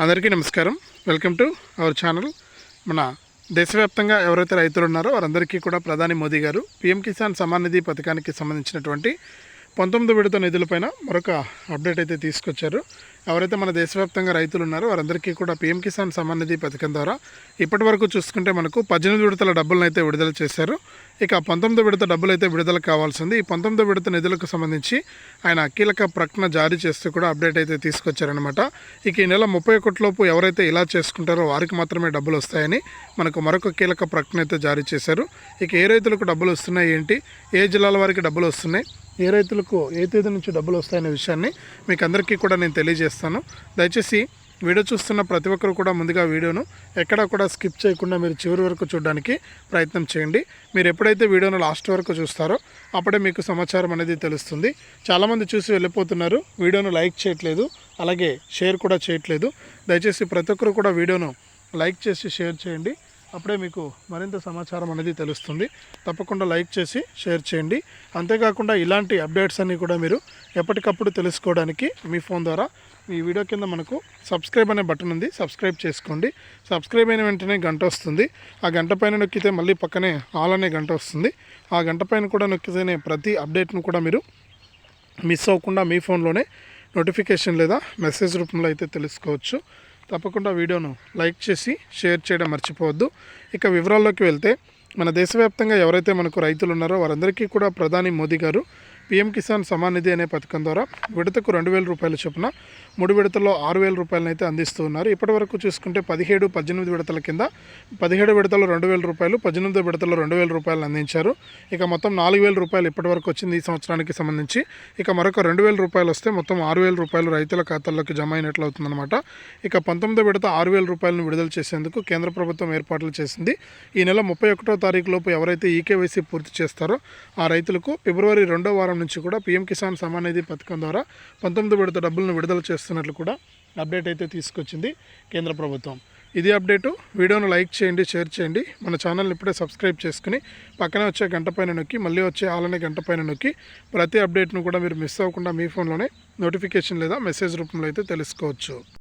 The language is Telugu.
అందరికీ నమస్కారం. వెల్కమ్ టు అవర్ ఛానల్ మన దేశవ్యాప్తంగా ఎవరైతే రైతులు ఉన్నారో వారందరికీ కూడా ప్రధాని మోదీ గారు పీఎం కిసాన్ సమాన్ నిధి పథకానికి సంబంధించినటువంటి పంతొమ్మిది విడత నిధులపైన మరొక అప్డేట్ అయితే తీసుకొచ్చారు. ఎవరైతే మన దేశవ్యాప్తంగా రైతులు ఉన్నారో వారందరికీ కూడా పీఎం కిసాన్ సమ్మాన్ నిధి పథకం ద్వారా ఇప్పటి వరకు చూసుకుంటే మనకు పద్దెనిమిది విడతల డబ్బులను అయితే విడుదల చేశారు. ఇక పంతొమ్మిది విడత డబ్బులు అయితే విడుదల కావాల్సింది. ఈ పంతొమ్మిది విడత నిధులకు సంబంధించి ఆయన కీలక ప్రకటన జారీ చేస్తూ కూడా అప్డేట్ అయితే తీసుకొచ్చారనమాట ఇక ఈ నెల ముప్పై ఒకటిలోపు ఎవరైతే ఇలా చేసుకుంటారో వారికి మాత్రమే డబ్బులు వస్తాయని మనకు మరొక కీలక ప్రకటన అయితే జారీ చేశారు. ఇక ఏ రైతులకు డబ్బులు వస్తున్నాయి ఏంటి? ఏ జిల్లాల వారికి డబ్బులు వస్తున్నాయి? ఏ రైతులకు ఏ తేదీ నుంచి డబ్బులు వస్తాయనే విషయాన్ని మీకు అందరికీ కూడా నేను తెలియజేస్తాను. దయచేసి వీడియో చూస్తున్న ప్రతి ఒక్కరు కూడా ముందుగా వీడియోను ఎక్కడా కూడా స్కిప్ చేయకుండా మీరు చివరి వరకు చూడడానికి ప్రయత్నం చేయండి. మీరు ఎప్పుడైతే వీడియోను లాస్ట్ వరకు చూస్తారో అప్పుడే మీకు సమాచారం అనేది తెలుస్తుంది. చాలామంది చూసి వెళ్ళిపోతున్నారు. వీడియోను లైక్ చేయట్లేదు. అలాగే షేర్ కూడా చేయట్లేదు. దయచేసి ప్రతి ఒక్కరు కూడా వీడియోను లైక్ చేసి షేర్ చేయండి. అప్పుడే మీకు మరింత సమాచారం అనేది తెలుస్తుంది. తప్పకుండా లైక్ చేసి షేర్ చేయండి. అంతేకాకుండా ఇలాంటి అప్డేట్స్ అన్నీ కూడా మీరు ఎప్పటికప్పుడు తెలుసుకోవడానికి మీ ఫోన్ ద్వారా ఈ వీడియో కింద మనకు సబ్స్క్రైబ్ అనే బటన్ ఉంది. సబ్స్క్రైబ్ చేసుకోండి. సబ్స్క్రైబ్ అయిన వెంటనే గంట వస్తుంది. ఆ గంట పైన నొక్కితే మళ్ళీ పక్కనే ఆల్ అనే గంట వస్తుంది. ఆ గంట పైన కూడా నొక్కితేనే ప్రతి అప్డేట్ను కూడా మీరు మిస్ అవ్వకుండా మీ ఫోన్లోనే నోటిఫికేషన్ లేదా మెసేజ్ రూపంలో అయితే తెలుసుకోవచ్చు. తప్పకుండా వీడియోను లైక్ చేసి షేర్ చేయడం మర్చిపోవద్దు. ఇక వివరాల్లోకి వెళ్తే మన దేశవ్యాప్తంగా ఎవరైతే మనకు రైతులు ఉన్నారో వారందరికీ కూడా ప్రధాని మోదీ గారు పీఎం కిసాన్ సమాన్ నిధి అనే పథకం ద్వారా విడతకు రెండు వేల రూపాయల చొప్పున మూడు విడతల్లో ఆరు వేల రూపాయలనైతే అందిస్తూ ఉన్నారు. ఇప్పటి వరకు చూసుకుంటే పదిహేడు పద్దెనిమిది విడతల కింద పదిహేడు విడతలు రెండు వేల రూపాయలు పద్దెనిమిది విడతలు రెండు వేల రూపాయలు అందించారు. ఇక మొత్తం నాలుగు వేల రూపాయలు ఇప్పటి వరకు వచ్చింది ఈ సంవత్సరానికి సంబంధించి. ఇక మరొక రెండు వేల రూపాయలు వస్తే మొత్తం ఆరు వేల రూపాయలు రైతుల ఖాతాల్లోకి జమ అయినట్లు అవుతుందన్నమాట. ఇక పంతొమ్మిదో విడత ఆరు వేల రూపాయలను విడుదల చేసేందుకు కేంద్ర ప్రభుత్వం ఏర్పాట్లు చేసింది. ఈ నెల ముప్పై ఒకటో తారీఖు లోపు ఎవరైతే ఈకేవైసీ పూర్తి చేస్తారో ఆ రైతులకు ఫిబ్రవరి రెండో వారం నుంచి కూడా పీఎం కిసాన్ సమాన్ నిధి పథకం ద్వారా పంతొమ్మిది విడత డబ్బులను విడుదల చేస్తున్నట్లు కూడా అప్డేట్ అయితే తీసుకొచ్చింది కేంద్ర ప్రభుత్వం. ఇది అప్డేటు. వీడియోను లైక్ చేయండి షేర్ చేయండి. మన ఛానల్ని ఇప్పుడే సబ్స్క్రైబ్ చేసుకుని పక్కనే వచ్చే గంట పైన నొక్కి మళ్ళీ వచ్చే ఆలనే గంట పైన నొక్కి ప్రతి అప్డేట్ను కూడా మీరు మిస్ అవ్వకుండా మీ ఫోన్లోనే నోటిఫికేషన్ లేదా మెసేజ్ రూపంలో అయితే తెలుసుకోవచ్చు.